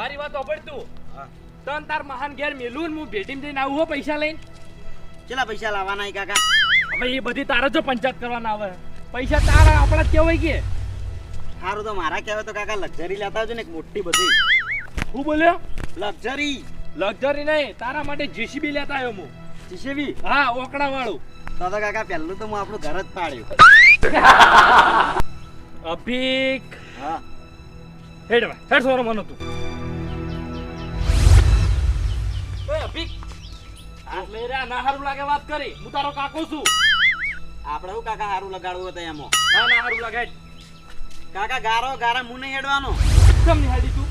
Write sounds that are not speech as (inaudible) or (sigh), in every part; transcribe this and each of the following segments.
મારી વાત સાંભળ તું તન તાર મહાન ઘેર મેલું હું ભેટીમાં જઈને આવું હો પૈસા લઈને? કેટલા પૈસા લાવવાના હે કાકા? હવે એ બધી તારે જો પંચાયત કરવાના આવે. પૈસા તારા આપણા કેવાય કે. સારું તો મારા કહેવાય તો કાકા લક્ઝરી લેતા આવજો ને એક મોટી બધી. હું બોલ્યો? લક્ઝરી. લક્ઝરી નહીં તારા માટે જીસીબી લેતા આવ્યો હું. જીસીબી હા ઓકડા વાળું તો તો કાકા પહેલું તો હું આપણું ઘર જ પાડ્યું. અભિક. હા. હેડવા હેડ સોરો મનો તું. અભિક એટલે રે ના હારું લાગે વાત કરી. હું તારો કાકો છું. આપણે કાકા હારું લગાડવું હતું એમાં ના ના હારું લાગે. કાકા ગારો ગારા મું નહીં હેડવાનો. ચમની હેડી તું?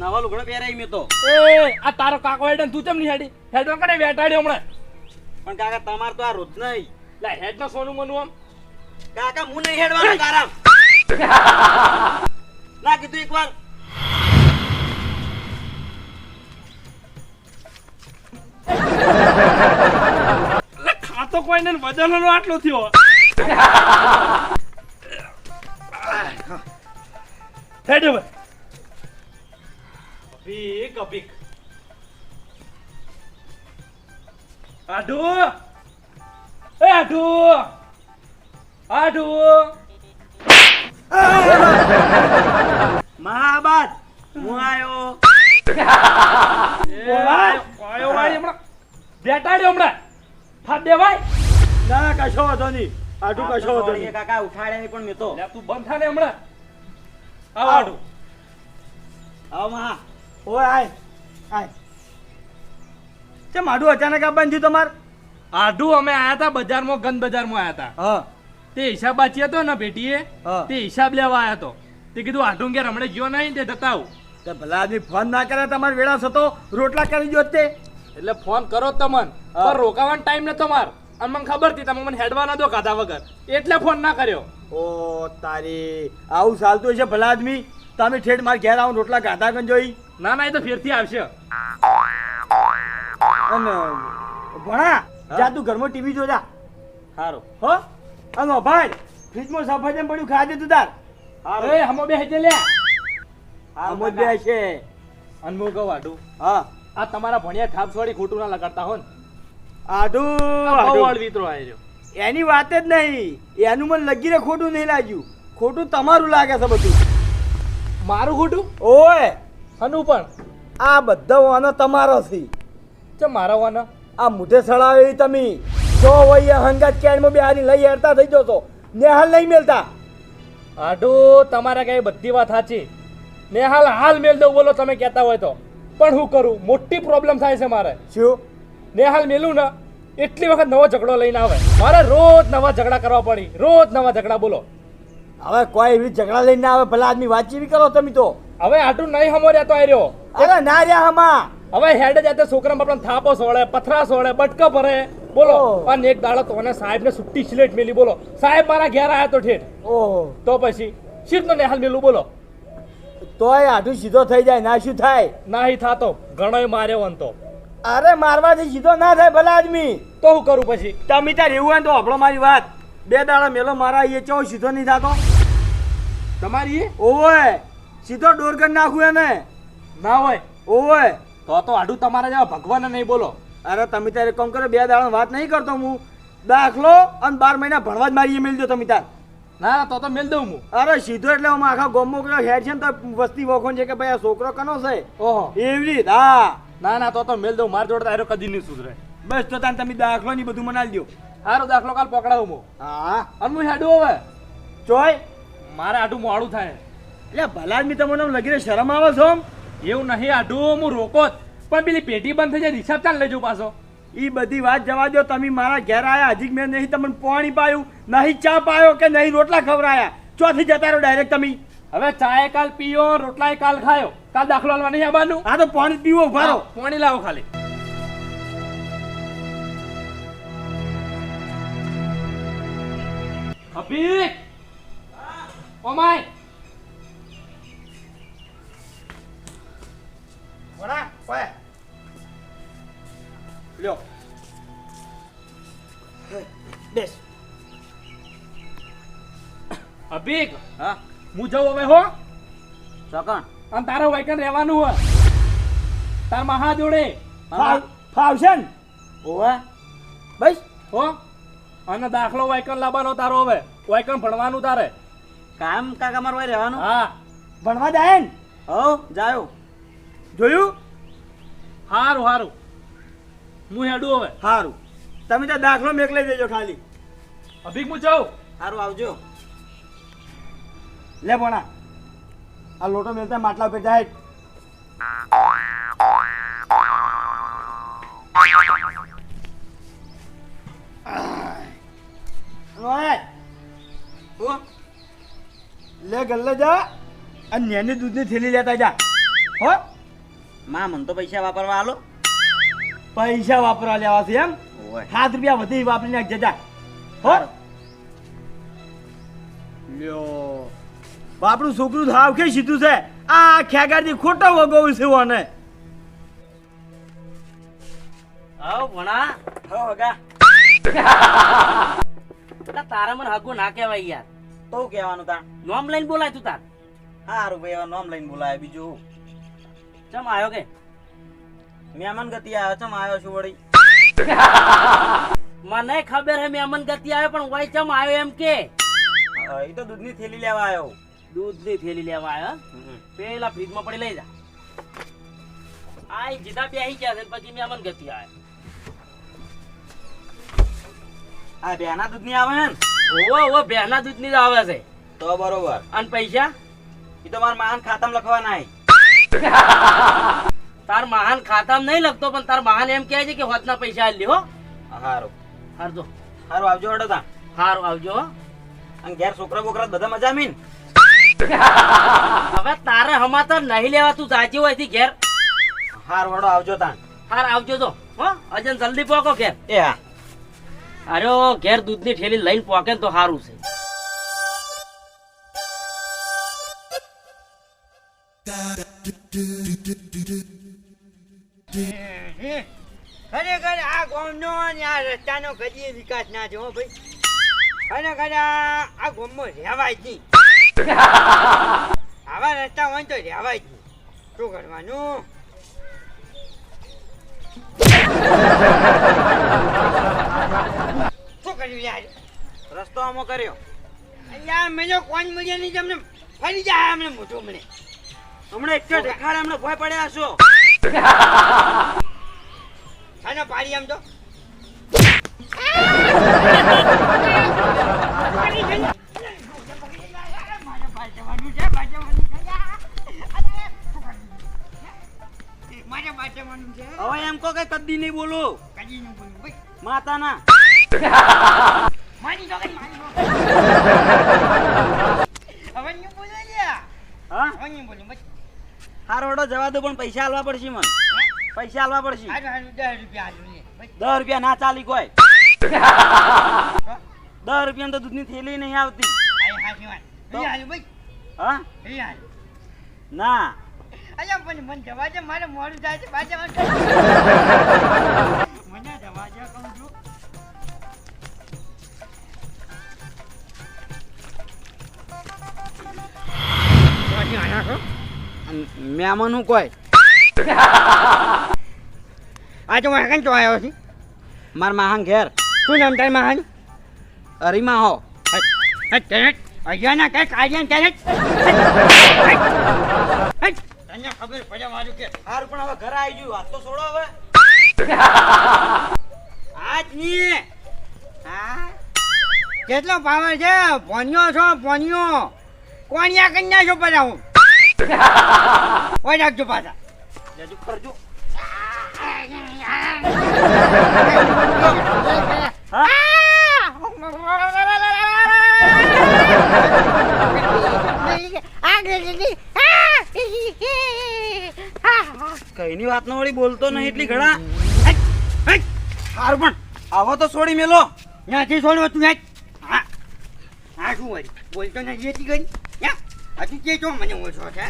નવા લુગડો પહેરાઈ મેં તો. એ આ તારો કાકો હેડ તું ચમ નહીં હેડી? હેડમાં કને બેટાડ્યો હમણાં. પણ કાકા તમાર તો આ રોજ નહીં. લે હેડ નો સોનું મનું આમ. કાકા મુ નહીં હેડવાનો ગારામ. (laughs) ના કીધું એક ખાતો કોઈ ને વજનનો આટલો થયો. હેડ હવે અભિક અભિક. આઢુ એ આઢુ આઢુ મહાબાદ. હું આયો. (laughs) ઓય ભાઈ હમણાં. બેટાડ્યો હમણાં. થાપ દેવાય ના કશો વાંધો નહીં. આટલું કશો વાંધો નહીં. કાકા ઉઠાડે નહીં પણ મેં તો. તું બંધ થા ને હમણાં. આવ આઢુ આવ મહા ઓય આય. આય. ચમ આડું અચાનક આ બંધ થયું તમાર? આઢુ અમે આયા હતા બજારમાં ગંદ બજારમાં આયા હતા. હા. તે હિસાબ બાચી હતો ને ભેટીએ હા. તે હિસાબ લેવા આયા હતો તે કીધું આઢું ઘેર હમણાં ગયો નહીં તે જતા આવું. તે ભલા આદમી ફોન ના કરે તમારે વેળા થતો રોટલા કરી દો તે. એટલે ફોન કરો તમને. પણ રોકાવાનો ટાઈમ નતો માર અને મને ખબર હતી તમે મને હેડવા ના દો કાધા વગર. એટલે ફોન ના કર્યો. ઓ તારી આવું ચાલતું છે ભલા આદમી? તમે ઠેઠ માર ઘેર આવો રોટલા ગાધા કન જોઈ. ના ના એ તો ફેરથી આવશે. અને ભણા જા તું ઘરમાં ટીવી જોજા સારું હો? અને ભાઈ ફ્રીજમાં સફરજન પડ્યું ખા દે તું તાર. એ હમો બે હેજે લે. હા જ બે છે. અનમો કહું આઢું હા. આ તમારા ભણ્યા થાપ છોડી ખોટું ના લગાડતા હો ને આડું બહુ આડું. અળવીતરો એની વાત જ નહીં. એનું મને લગીને ખોટું નહીં લાગ્યું. ખોટું તમારું લાગે છે બધું. મારું ખોટું? ઓય. હનુ પણ. આ બધા વાનો તમારો છે. ચમ મારા વાનો? આ મુઠે સળાવે તમે. જો વయ్య હંગાત કેડમાં બે હારી લઈ હેરતા થઈ જશો. ને હાલ નહીં મેલતા. આઢું તમારા કઈ બધી વાત સાચી. નેહાલ હાલ મેલ દઉં બોલો તમે કહેતા હોય તો. પણ હું કરું? મોટી પ્રોબ્લેમ થાય છે મારે. શું? નેહાલ મેલું ને એટલી વખત નવો ઝઘડો લઈને આવે. મારે રોજ નવા ઝઘડા કરવા પડી. રોજ નવા ઝઘડા બોલો. હવે કોઈ એવી ઝઘડા લઈને આવે ભલા આદમી વાતચીત કરો તમે તો. હવે આટલું નહીં હમો રહેતો આવ્યો અરે ના રહ્યા હમા. હવે હેડ જાતે છોકરા બાપડા થાપો સોળે પથરા સોળે બટકા ભરે. બોલો. અને એક દાડો તો સાહેબ ને સુટ્ટી સિલેટ મેલી બોલો. સાહેબ મારા ઘેર આયા તો ઠેઠ. ઓહો. તો પછી શીત નો નેહાલ મેલું બોલો. તોય આઠું સીધો થઈ જાય ના શું થાય? નાહી થાતો ઘણોય માર્યો વનતો અરે મારવાથી સીધો ના થાય ભલા આદમી. તો હું કરું પછી? તમે ત્યાં એવું હોય ને તો આપણો મારી વાત. બે દાડા મેલો મારા એ ચો સીધો નહીં થતો? તમારી? ઓવે સીધો ડોરગન નાખું એને. ના હોય. ઓવે. તો તો આડું તમારા જેવા ભગવાન નહીં બોલો. અરે તમે ત્યારે કોમ કરો બે દાડા વાત નહીં કરતો હું. દાખલો અને બાર મહિના ભણવા જ મારી મેળજો તમે તાર ના ના તો તો મેલ દઉં હું. અરે સીધો એટલે હું આખા ગોમો પેલો હેડ છે ને તો વસ્તી વખોન છે કે ભાઈ આ છોકરો કનો છે? ઓહો. એવી રીત હા. ના ના તો તો મેલ દઉં. માર જોડે તારો કદી નહીં સુધરે. બસ તો તાન તમે દાખલો ની બધું મનાલ દો હારો દાખલો કાલ પકડાવું હું. હા. અને હું હેડું હવે. ચોય. મારે આટું મોડું થાય. એટલે ભલા મી તમને લગીને શરમ આવે છો? એવું નહીં આટું હું રોકો જ. પણ પેલી પેટી બંધ થઈ જાય હિસાબ ચાલ લેજો પાછો. ઈ બધી વાત જવા દો તમે મારા ઘેર આયા હજી મેં નહીં તમને પાણી પાયું નહીં ચા પાયો કે નહીં રોટલા ખવડાયા. ચોથી જતા રહો ડાયરેક્ટ તમે. હવે ચાય કાલ પીયો રોટલાય કાલ ખાયો. કાલ દાખલો હાલવા નહીં આવવાનું? આ તો પાણી પીવો ઊભા રહો. પાણી લાવો ખાલી. અભિક ઓમાય વડા ઓય. લ્યો. બેસ. અભિક હા? હું જાઉં હવે હો. ચોકણ. અને તારે વાયકન રહેવાનું હોય. તાર મહા જોડે. ફાવશે ને? ઓવે બસ. હો. અને દાખલો વાયકન લાવવાનો તારો હવે. વાયકન ભણવાનું તારે. કામ કાકા મારવા રહેવાનું? હા. ભણવા જાય ને? હો જાયો. જોયું? હારું હારું. હું હેડું હવે. સારું તમે ત્યાં દાખલો મેકલાઈ દેજો ખાલી. અભિક હું જાઉં? સારું આવજો. લે ભણા આ લોટો મેલતા માટલા ઉપર જાય. લે ગલ્લે જા અને નેની દૂધની થેલી લેતા જા. હો. માં મન તો પૈસા વાપરવા આલો. પૈસા વાપરવા લેવા છે એમ? સાત રૂપિયા વધી વાપરી નાખ જજા હો? લ્યો. બાપડું છોકરું થાવ કે સીધું છે. આ ખેગાડી ખોટો વગોવું છે ઓને. હવ ભણા. હો હગા. તારા મને હગું ના કહેવાય યાર. તો કેવાનું કહેવાનું તા? નોમ લઈને બોલાય તું તાર. હારું ભાઈ નોમ નામ લઈને બોલાય બીજું. ચમ આવ્યો કે? મહેમાન ગતિ આવ્યો ચમ આવ્યો છું વળી. (laughs) મને ખબર હે મેમન ગતિ આવ્યો પણ વય ચમ આવ્યો એમ કે? એ તો દૂધની થેલી લેવા આવ્યો દૂધની થેલી લેવા આવ્યો? પેલા ફ્રીજમાં પડી લઈ જા. આ જીધા બેહી ગયા છે ને પછી મેમન ગતિ આવ્યો આ બેના દૂધની આવે ને? ઓવો ઓવો બેના દૂધની જ આવે છે. તો બરોબર. અને પૈસા? એ તો મારા માન ખાતામાં લખવાના. (laughs) તાર મહાન ખાતામાં નહીં લખતો પણ તાર મહાન એમ કહે છે કે હોતના પૈસા આલી લ્યો હારું. હારજો હારો આવજો હડો તા. હારો આવજો હો. અને ઘેર છોકરા બોકરા બધા મજા મીન હવે તારે હમાતર નહીં લેવા તું જાજી હોયથી ઘેર. હાર વડો આવજો તા. હાર આવજો તો હો અજન જલ્દી પોકો ઘેર. એ હા. અરે ઘેર દૂધની ઠેલી લઈને પોકે તો સારું છે. ખરેખર ગામનો આ રસ્તાનો કદી વિકાસ ના થયો ભાઈ. ખરેખર આ આ રહેવાય જ નહીં. આવા રસ્તા હોય તો રહેવાય જ નહીં. શું કરવાનું? શું કર્યું યાર? રસ્તો આમો કર્યો. યાર મેં કોણ મળ્યા નહીં તમને? ફરી જાય અમને મોટું મને હમણાં એક દેખાડે હમણાં ભોય પડ્યા છો ખાના પાડી આમ તો. હવે એમ કહો કે કદી નહીં બોલો. કદી નું બોલું ભાઈ. માતાના. મારી તો મારી હવે નું બોલો લ્યા હા? હવે નું બોલું ભાઈ. હારો જવા દો પણ પૈસા આલવા પડશે મને. પૈસા આલવા પડશે. દસ રૂપિયા ના ચાલી કોઈ. દસ રૂપિયા તો દૂધની થેલી નહીં આવતી. ના. અલ્યા પણ મને જવા દે મારે મોડું થાય છે પાછા મને જવા દે કહું છું. છો? હું કોઈ? આજે હું હેકન તો આવ્યો છું. મારા માહાન ઘેર. શું નામ તારી મહાન? અરીમાં હો. અજાના કંઈક તને તને ખબર પડે મારું કે હાર પણ હવે ઘરે આવી ગયું. વાત તો છોડો હવે. આજની. હા? કેટલો પાવર છે? પોનિયો છો પોનિયો. કોણિયા કન્યા છો બધા હું? ઓય રાખજો પાછા. જજુ કરજો કઈની વાત નો વળી બોલતો નહીં એટલી ઘણા. હાર પણ આવો તો છોડી મેલો. ત્યાંથી છોડ્યો તું હા. હા શું વળી બોલતો નથી એટલી ગઈ. હજી કે છો મને ઓછો છે.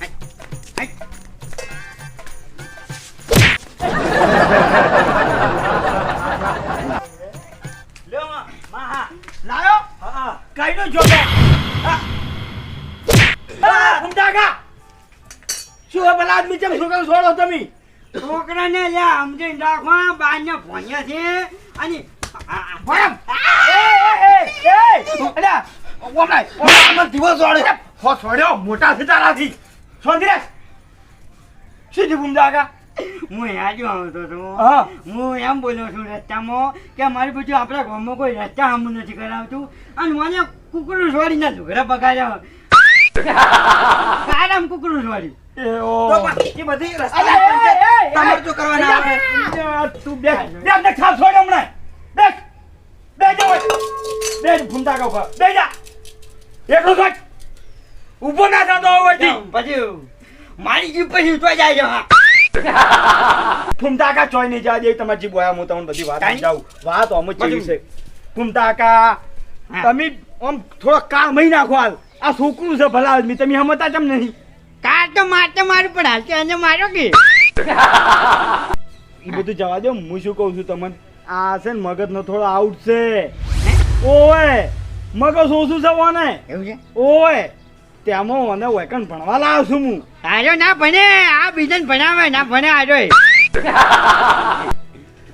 હેટ, છોડો તમે. છોકરાને લ્યા સમજીને રાખો બાને ભણ્યા છે અને મોટા? હું યાદ આવતો હતો હું. એમ બોલ્યો છું રસ્તામાં કે મારી બધું આપણા ગામમાં કોઈ રસ્તા હમું નથી કરાવતું. અને મને કુકડું છોડીને ઝઘડા પગાડ્યા કાયમ કુકડું છોડી એ, ઓ. તો પણ એ બધી રસ્તા! તમારે જો કરવાના આવે તું બે બે ને ખા છોડ હમણાં. બેસ. બે જા. બે જ કા ઉપર. બે જા. એકલો છોડ ઊભો ના થતો હોય પછી મારી જીભ પછી ઉતવા જાય છે હા. (laughs) ફૂમતા કા ચોય નહીં જવા દે તમારી જીભ હોય. હું તમને બધી વાત? સમજાવું. વાત અમુક જ. ચેવી છે. ફૂમતા કા તમે આમ થોડો કાળ મહી નાખો હાલ. આ છોકરું છે ભલા આદમી. તમે હમતા કેમ નહીં? કાર તો મારતે મારું પણ હાલ અને માર્યો કે? એ બધું જવા દો હું શું કહું છું તમને? આ છે ને મગજનો થોડો આઉટ છે. ઓય મગજ ઓછું છે ઓને? એવું છે? ઓય તેમાં મને વેકન ભણવા લાવ્યો છું હું. આજો ના ભણે આ બીજાને ભણાવે ના ભણે આજો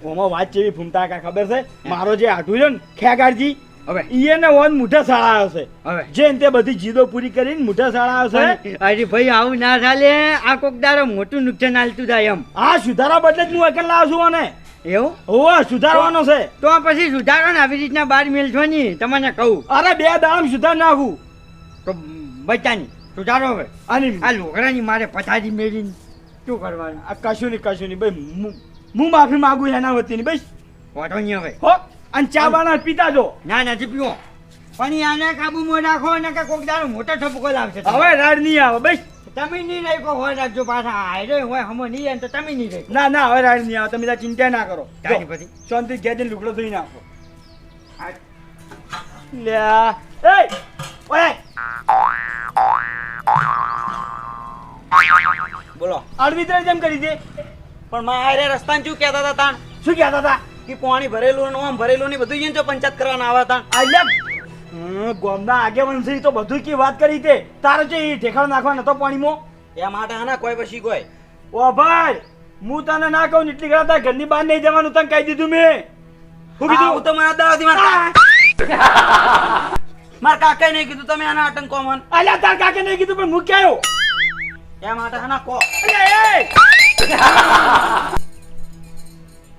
ઓમાં વાત જેવી ફૂમતા કા ખબર છે? મારો જે આઠું છે ને ખેગારજી હવે. ઈ એને ઓન મુઠા શાળા હશે. હવે. જેન તે બધી જીદો પૂરી કરીને મુઠા શાળા હશે. અરે ભાઈ આવું ના ચાલે. આ કોક દારો મોટું નુકસાન આલતું થાય એમ. આ સુધારા બદલે જ હું એકન લાવું છું અને. એવું? હોવે સુધારવાનો છે. તો પછી સુધારો ને આવી રીતના બાર મેલશો ની તમને કહું. અરે બે દાડમ સુધાર નાખું. તો બચાની સુધારો હવે. અને આ લોકડાની મારે પથારી મેળીને શું કરવાનું? આ કશું નહીં કશું નહીં. ભાઈ હું- હું માફી માગું એના વતીની ભાઈ. વાંધો નહીં હવે. હો. અને ચા બાના પીતા જો ના નથી પીવો. પણ આને કાબુમાં રાખો ને કે કોક દાડો મોટો ઠપકો લાવશે હવે રાડ નહીં આવે બસ. તમે નહીં રાખો હોય રાખજો પાછા. હારે હોય હમો નહીં આવે તો તમે નહીં રાખો ના ના હવે રાડ નહીં આવે. તમે તાર ચિંતા ના કરો. પછી. શાંતિ ઘેર લુગડો ધોઈ નાખો. લ્યા એ ઓય. બોલો. અડવિતરે જેમ કરી દે. પણ મારે રસ્તાને શું કહેતા હતા તાણ? શું કહેતા હતા? કે પાણી ભરેલું ને આમ ભરેલું ને બધું જો પંચાયત કરવાના આવ્યા હતા. આલ્યા ગોમના આગેવંશી તો બધું કી વાત કરી તે. તારો જે ઠેખાણ નાખવા નતો પાણીમાં? એ માટે હા કોઈ પછી કોઈ. ઓ ભાઈ હું તને ના કહું એટલી ઘણા તારા ઘરની બહાર નહીં જવાનું તને કહી દીધું મેં. હું કીધું? હું તો મારા દાવાથી મારા (laughs) મારા કાકાએ નહીં કીધું તમે આના આતંક મન. અલ્યા તાર કાકે નહીં કીધું પણ હું ક્યાં એ માટે હા કો અલ્યા એ!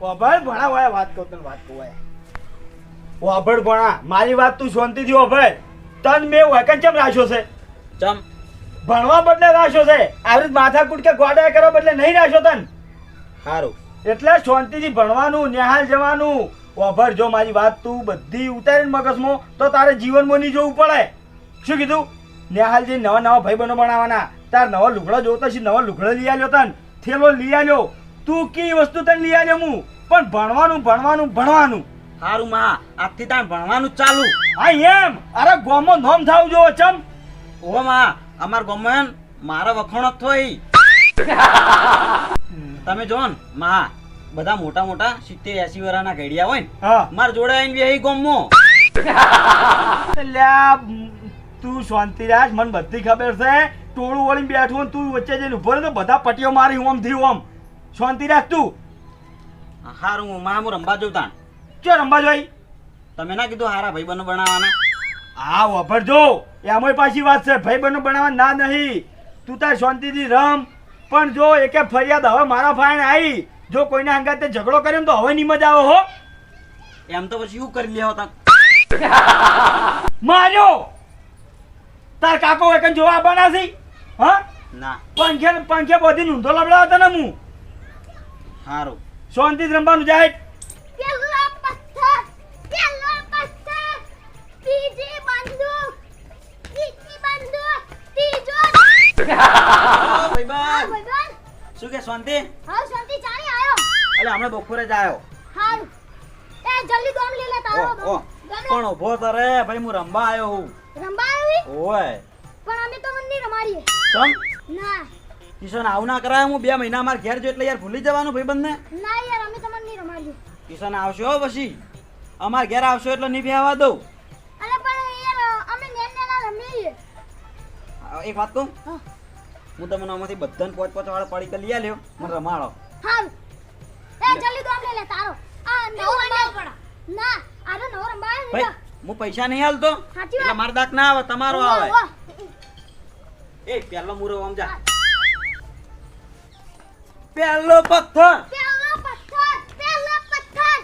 ઓ ભાઈ ભણા વાય વાત કહું તને વાત કહું વાય ભણા મારી વાત તું શાંતિથી ઓભળ તન મેં વેકન ચમ રાખ્યો છે? ચમ. ભણવા બદલે રાખ્યો છે. આવી માથાકૂટ કે ગોડા કરવા બદલે નહીં રાખ્યો તન? સારું એટલે શાંતિથી ભણવાનું નિહાલ જવાનું. વાભર જો મારી વાત તું બધી ઉતારીને મગજમાં તો તારે જીવનમાં નહીં જોવું પડે. શું કીધું? નિહાલજી નવા નવા ભાઈબંધો બનાવવાના તાર નવા લુગડો જોતો છે નવા લુગડા લઈ આવ્યો તન? થેલો લઈ આવ્યો તું કી વસ્તુ તને લઈ આવ્યો હું પણ ભણવાનું ભણવાનું ભણવાનું. હારું માં આજથી તાર ભણવાનું ચાલુ. હા એમ? અરે ગોમો નોમ થાવ જો ચમ. ઓ માં અમાર ગોમન મારા વખોણ થઈ. તમે જો માં બધા મોટા મોટા સિત્તેર એસી વરાના ઘડિયા હોય ને મારા જોડે આવીને બે ગમો. તું શાંતિ રાખ મને બધી ખબર છે. ટોળું વળી બેઠું ને તું વચ્ચે જઈને ઊભો તો બધા પટીઓ મારી ઓમથી ઓમ શાંતિ રાખ તું. હારું હું માં હું રંબા જોઉં તાણ. ચો રંબા જોઈ તમે ના કીધું હારા ભાઈ બનો બનાવવાના? હા વફર જો. એમાંય પાછી વાત છે ભાઈ બનો બનાવવા ના નહીં. તું તાર શાંતિથી રમ. પણ જો એકે ફરિયાદ હવે મારા ફાઈન આવી જો કોઈના હંગાતે ઝઘડો કર્યો ને તો હવે નહીં મજા આવે હો. એમ તો પછી શું કરી લેવા તાણ? માર્યો. તાર કાકો એકન જોવા આવવાના છે? હા? ના. પંખે પંખે બધી નૂંધો લબડાવતા તને હું. હારું. શાંતિ રમવાનું જાય. પેલો પથ્થર પેલો પથ્થર બીજી બંદૂક ત્રીજી બંદૂક ત્રીજો (laughs) ભાઈબંધ શું કે શાંતિ? હા શાંતિ આયો. એટલે હમણાં બપોરે જ આવ્યો હારું. એ જલ્દી દોમ લે. પણ ઊભો ભાઈ હું રમવા આવ્યો હું. રંબા આવી ઓય. પણ અમે તો મંદી રમાડીએ. ચમ? ના. કિશન આવું ના કરાય હું બે મહિના મારા ઘેર જો એટલે યાર ભૂલી જવાનું ભાઈ ને ના યાર અમે તમને નહીં રમાડ્યું. કિશન આવશો પછી. અમાર ઘેર આવશો એટલે નહીં ભેવા દઉં. અરે પણ યાર અમે નેન નેના રમીએ. એક વાત કહું? હું. તમને આમાંથી બધાને પોચ પોચ વાળા પડી લઈ આલ્યો. મને રમાડો. હાલ એ જલ્દી દોમ લઈ લે તારો. આ નવો રંબા ના આનો નવો ભાઈ હું પૈસા નહીં હાલતો. એટલે મારો દાક ના આવે તમારો આવે. એ પેલો મુરો આમ જા. પહેલો પથ્થર. પહેલો પથ્થર પહેલો પથ્થર.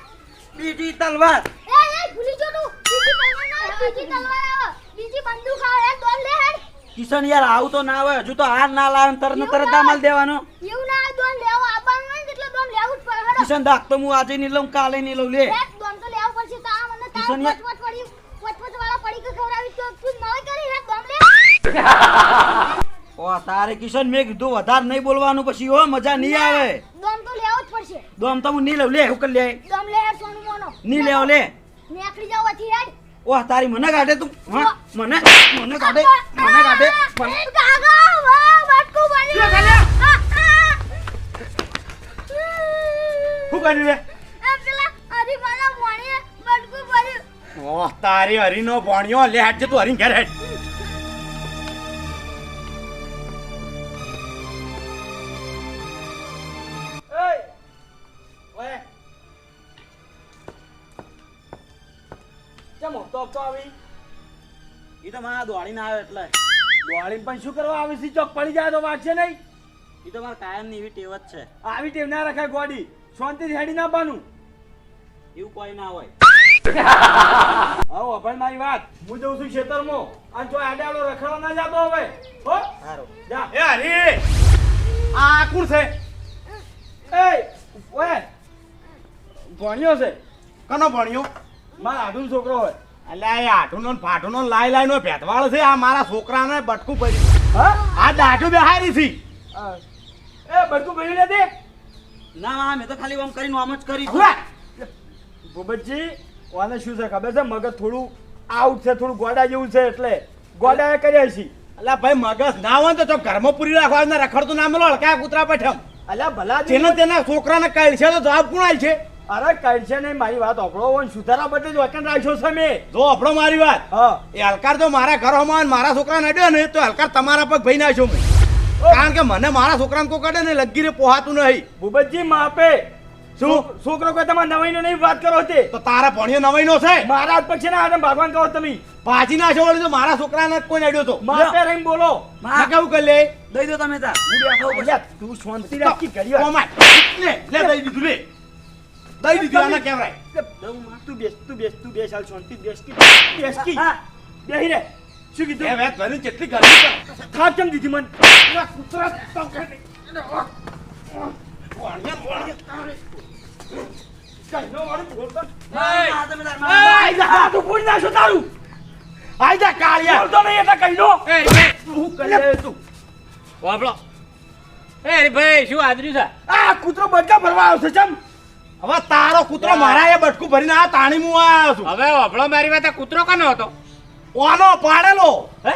બીજી તલવાર. એ એ ભૂલી જો તું. બીજી તલવાર આવે, બીજી તલવાર આવે. બીજી બંદૂક આવે દોમ લે હેડ. કિશન યાર આવું તો ના આવે હજુ તો હાર ના લાવે ને તરત ને તરત દામાલ દેવાનો. એવું ના આવે, દોમ લેવો. આવવાનું હોય ને એટલે દોમ લેવું જ પડે હેડો. કિશન દાખ તો હું આજે નહીં લઉં કાલે નહીં લઉં લે. એક દોમ તો લેવું પડશે. તો આ મને તાવ કિશન યાર- પડી વાળા પડી કે ખવડાવી તો તું નવી કરી હે દોમ લે. (laughs) ઓ તારે કિશન મેં કીધું વધારે નહીં બોલવાનું પછી હો મજા નહીં આવે. દોમ તો લેવો જ પડશે. દોમ તો હું નહીં લઉં. લે હું કરી લે. દોમ લે સોનું મોનો નહીં લેવો લે. નીકળી જાવ ઓહ તારી મને કાઢે તું. હા, મને મને કાઢે મને કાઢે. મને- બટકુ બની. શું કર્યું? રે? ભર્યું. ઓહ તારી હરીનો ભણ્યો. લે હેડ જે તું હરી ઘેર હેડ. આવી. ઈ તો મારા દોડી ના આવે એટલે. દોડીને પણ શું કરવા આવી? સી ચોક પડી જાય તો વાગશે નહીં. એ તો મારા કાયમની એવી ટેવ જ છે. આવી ટેવ ના રખાય ગોડી. શાંતિથી હેડી ના પાનું એવું કોઈ ના હોય. આવો મારી વાત. હું જઉં છું ખેતરમાં. અને જો આડે આડો રખડવા ના જાતો હવે. હો? સારું જા. એ હરી! આ કોણ છે. એ ઓય. ભણ્યો છે. કનો ભણ્યો? મારા આધુન છોકરો હોય. અલ્યા આઠું ને ફાટુનો ને લાઈ લાઈ નો ભેદવાળ છે આ મારા છોકરાને બટકું હા? આ દાઠું બેહારી છે. એ બધું ભણ્યું નથી? ના ના મેં તો ખાલી આમ કરીને આમ જ કરી ભૂપતજી ઓને શું છે ખબર છે? મગજ થોડું આઉટ છે થોડું ગોડા જેવું છે એટલે ગોડા કર્યા છે. અલ્યા ભાઈ મગજ ના હોય તો ઘરમાં પૂરી રાખવા ને રખડતું નામ લો હળકા કૂતરા પેઠમ અલ્યા ભલા જેને તેના છોકરાને કાઢ છે તો જવાબ કોણ છે? અરે કઈ છે નહીં મારી વાત અપડો હોય સુધારા બદલે જ વકન રાખ્યો છે મેં. જો આપણો મારી વાત હા. એ હલકાર તો મારા ઘરોમાં અને મારા છોકરાને અડ્યો ને તો હલકાર તમારા પગ ભાઈ નાખ્યો મેં. કારણ કે મને મારા છોકરાને કોઈ કડે ને લગી રે પોહાતું નહીં. ભૂપતજી માપે. શું? છોકરો કોઈ તમારે નવાઈનો નહીં વાત કરો તે? તો તારા ભણ્યો નવાઈનો છે? મારા પગ છે ને આને ભગવાન કહો તમે. પાછી ના છોડી તો મારા છોકરાને કોઈ નડ્યો તો. માપે રહીને બોલો. મા કેવું કરી લે દઈ દો તમે તાર તું શાંતિ રાખી કરી લે દઈ દીધું લે. દઈ દીધું આને કહેવાય. તું બેસ તું બેસ તું બેસ હાલ શાંતિ બેસ કી બેસ કી બેહી રે. શું એ કીધું હવે ભરીને કેટલી ગરમી છે. થાપ કેમ દીધી મન? ભણ્યા. કઈનો વાળું. બોલતો. હા, તમે તાર માર. આઈ જા તું ફોડી નાખશો તારું. આઈ જા કાળિયા. બોલતો નહીં એટલે કઈનો હું કરી લે. તું? વાપરો. એ ભાઈ શું આદર્યું છે? આ કૂતરો બડકા ભરવા આવશે ચમ. હવે તારો કૂતરો મારા એ બટકું ભરીને આ તાણી હું આવ્યો છું. હવે અભળો મારી વાત કૂતરો કનો હતો? ઓનો પાડેલો. હે?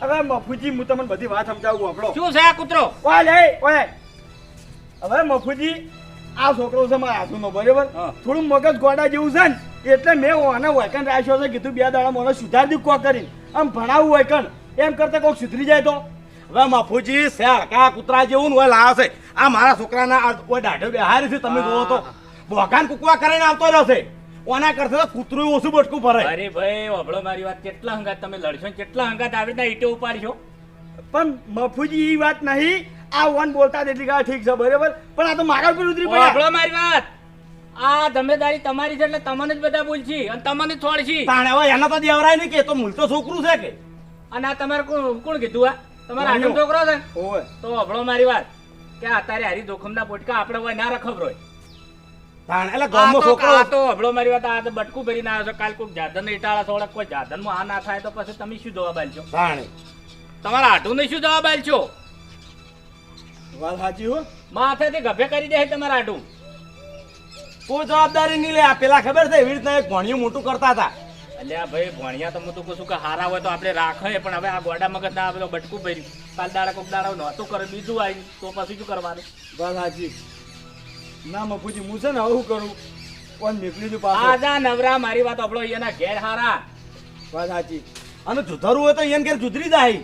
હવે મફુજી હું તમને બધી વાત સમજાવું આપણો શું છે આ કૂતરો? ઓય લે ઓય. હવે મફુજી આ છોકરો છે મારા હાથુનો બરાબર. થોડું મગજ ગોડા જેવું છે ને એટલે મેં ઓને વૈકન રાખ્યો છે કીધું બે દાડા મને સુધારી દી કરી કરીને. આમ ભણાવું વૈકન એમ કરતા કોક સુધરી જાય તો? હવે મફુજી શેર કા કૂતરા જેવું ને ઓય લાવે છે. આ મારા છોકરાના આ ઓય દાઢો બેહારી છે તમે જોવો તો. બોકાન કુકવા કરીને આવતો રહેશે ઓના કરતા તો કૂતરું ઓછું બટકું ભરે. અરે ભાઈ વાપરો મારી વાત કેટલા હંગાત તમે લડશો ને કેટલા હંગાત આવી રીતના ઈટો ઉપાડશો? પણ મફુજી એ વાત નહીં. આ વન બોલતા એટલી ગાળ ઠીક છે બરાબર? પણ આ તો મારા ઉપર ઉતરી પડ્યા. વાપરો મારી વાત. આ જમેદારી તમારી છે એટલે તમને જ બધા બોલશી અને તમને જ છોડશી. તાણે હવે એના તો દેવરાય નહીં કે તો મૂલતો છોકરું છે કે. અને આ તમારે કોણ કોણ કીધું આ તમારા આટલો છોકરો છે તો વાપરો મારી વાત. કે અત્યારે હારી જોખમના પોટકા આપણે હોય ના રખબરોય એટલે આ છોકરો આ તો હબળો મારી વાત આ તો બટકું ભરીને આવ્યો છે. કાલ કોઈ જાદન ઇટાળા થોડાક કોઈ જાદનમાં આ ના થાય તો પછી તમે શું જવાબ આલશો તાણે તમારા આટુને શું જવાબ આલશો વાત સાચી હો. માથેથી ગભે કરી દે તમારા આટું કોઈ જવાબદારી નહીં લે. આ પેલા ખબર છે એવી રીતના એક ભણિયું મોટું કરતા હતા. અલ્યા ભાઈ ભણ્યા તો હું તો કહું છું કે હારા હોય તો આપણે રાખે પણ હવે આ ગોડા મગજ ના આવે બટકું ભર્યું. કાલ દાડા કોક દાડા નહોતું કરે બીજું આવી તો પછી શું કરવાનું? બસ સાચી. ના મફુજી હું છે ને આવું કરું. કોણ નીકળી દઉં પાછો? આજા નવરા મારી વાત આપણો એના ઘેર હારા. વાત સાચી. અને જુધરવું હોય તો એને ઘેર જુધરી જાય.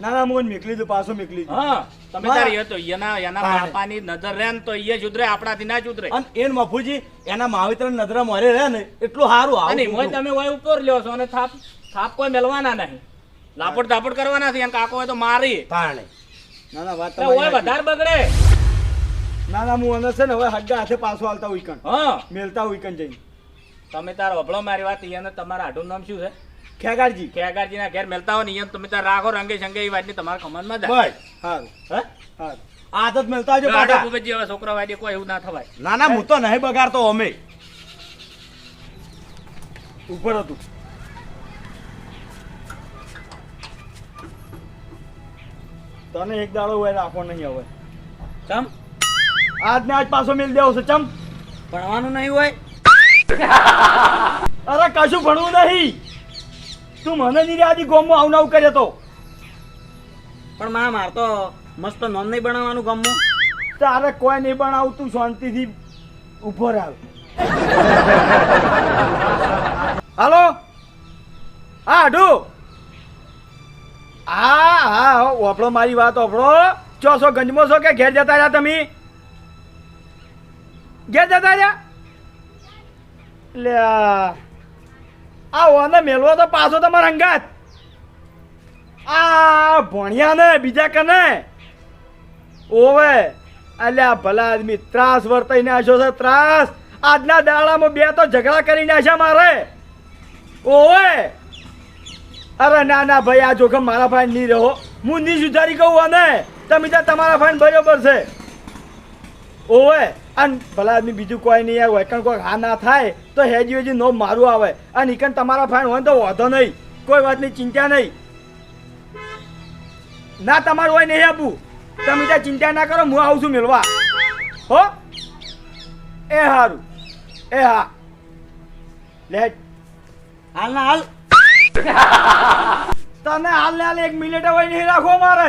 ના ના મોહન નીકળી દઉં પાછો નીકળી હા તમે તારી તો એના એના બાપાની નજર રહે ને તો એ જુદરે આપણાથી ના જુદરે. અને એન મફુજી એના માવિત્ર નજર મરે રહે ને એટલું સારું અને આવું મોય તમે હોય ઉપર લ્યો છો અને થાપ થાપ કોઈ મેલવાના નહીં. લાપડ ધાપડ કરવાના છે એમ કાકો હોય તો મારી. ના ના વાત તમારી વધારે બગડે. ના ના હું અંદર છે ને હવે હગ્ગા હાથે પાછો હાલતા ઉઈકણ હા. મેલતા ઉઈકણ જઈને. તમે તાર વભળો મારી વાત અહીંયા તમારા આઢું નામ શું છે? ખેગારજી. ખેગારજી ના ઘેર મેલતા હોય ને અહીંયા તમે તાર રાખો રંગે સંગે એ વાતની તમારા કમાનમાં જાય બસ. સારું હા? હારું આદત મેલતા જો ગાડો પાકા હવે છોકરા વાડી કોઈ એવું ના થવાય. ના ના હું તો નહીં બગાડતો અમે. ઉપર હતું. તને એક દાડો હોય રાખવો નહીં હવે. ચમ? આજ ને આજ પાછો મેલ દેવો છે ચમ. ભણવાનું નહીં હોય? (laughs) અરે કશું ભણવું નહીં. તું મને નહીં આજી ગોમમાં આવું કરે તો. પણ માં માર તો મસ્ત નોન નહીં બનાવવાનું ગમવું તારે કોઈ નહીં બનાવું તું શાંતિથી ઊભો રાવ (laughs) હાલો? હા અઢુ હા હા ઓપડો મારી વાત ઓપડો ચોસો છો ગંજમો છો કે ઘેર જતા રહ્યા તમે? ઘેર જતા રહ્યા લે, આ ઓને મેળવો તો પાછો તમારા અંગાત. આ ભણ્યા ને બીજા કને? ઓવે, અલ્યા ભલા આદમી, ત્રાસ વર્તાઈ નાખ્યો છે, ત્રાસ. આજના દાડામાં બે તો ઝઘડા કરી નાખ્યા મારે. ઓવે. અરે ના ના ભાઈ, આ જોખમ મારા ભાઈ નહીં રહો હું નહીં સુધારી કહું અને તમે ત્યાં તમારા ભાઈ બરોબર છે. ઓવે. અને ભલા આદમી બીજું કોઈ નહીં આવે કારણ કોઈ હા ના થાય તો હેજી હેજી નો મારું આવે. અને ઈકન તમારા ભાઈ હોય તો વાંધો નહીં. કોઈ વાતની ચિંતા નહીં. ના તમારું હોય નહીં આપવું તમે ત્યાં ચિંતા ના કરો હું આવું છું મેળવા. હો? એ હારું. એ હા. લે. હાલ ના હાલ. તને હાલ ને હાલ એક મિનિટ હોય નહીં રાખો મારે.